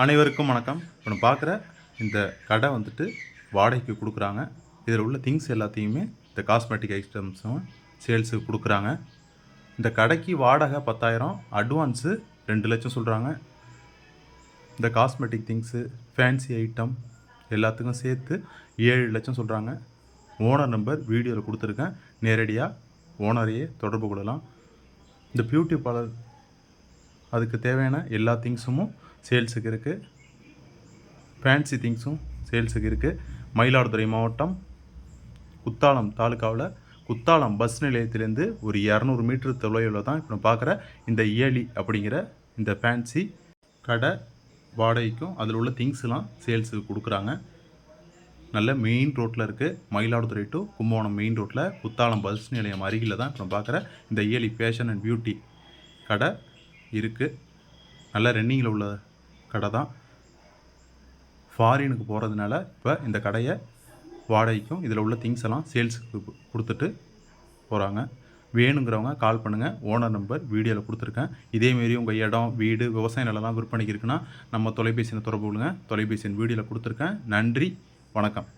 அனைவருக்கும் வணக்கம். இப்போ நான் பார்க்குற இந்த கடை வந்துட்டு வாடகைக்கு கொடுக்குறாங்க. இதில் உள்ள திங்ஸ் எல்லாத்தையுமே இந்த காஸ்மெட்டிக் ஐட்டம்ஸும் சேல்ஸுக்கு கொடுக்குறாங்க. இந்த கடைக்கு வாடகை பத்தாயிரம் அட்வான்ஸு ரெண்டு லட்சம் சொல்கிறாங்க இந்த காஸ்மெட்டிக் திங்ஸு ஃபேன்சி ஐட்டம் எல்லாத்துக்கும் சேர்த்து ஏழு லட்சம் சொல்கிறாங்க ஓனர் நம்பர் வீடியோவில் கொடுத்துருக்கேன். நேரடியாக ஓனரையே தொடர்பு கொள்ளலாம். இந்த பியூட்டி பார்லர் அதுக்கு தேவையான எல்லா திங்ஸும் சேல்ஸுக்கு இருக்குது ஃபேன்சி திங்ஸும் சேல்ஸுக்கு இருக்குது மயிலாடுதுறை மாவட்டம் குத்தாலம் தாலுக்காவில் குத்தாலம் பஸ் நிலையத்திலேருந்து ஒரு இரநூறு மீட்டர் தொலைவில் தான் இப்போ நம்ம பார்க்குற இந்த இயலி அப்படிங்கிற இந்த ஃபேன்சி கடை வாடகைக்கும் அதில் உள்ள திங்ஸ்லாம் சேல்ஸுக்கு கொடுக்குறாங்க. நல்ல மெயின் ரோட்டில் இருக்குது மயிலாடுதுறை டு கும்பகோணம் மெயின் ரோட்டில் குத்தாலம் பஸ் நிலையம் அருகில் தான் இப்போ நம்ம பார்க்குற இந்த இயலி ஃபேஷன் அண்ட் பியூட்டி கடை இருக்குது நல்ல ரன்னிங்கில் உள்ள கடை தான். ஃபாரினுக்கு போகிறதுனால இப்போ இந்த கடையை வாடகைக்கும் இதில் உள்ள திங்ஸ் எல்லாம் சேல்ஸுக்கு கொடுத்துட்டு போகிறாங்க வேணுங்கிறவங்க கால் பண்ணுங்கள் ஓனர் நம்பர் வீடியோவில் கொடுத்துருக்கேன். இதேமாரி உங்கள் இடம் வீடு விவசாய நிலம்லாம் விற்பனைக்கு இருக்குன்னா நம்ம தொலைபேசியில் தொடர்பு கொள்ளுங்க. தொலைபேசியின் வீடியோவில் கொடுத்துருக்கேன். நன்றி. வணக்கம்.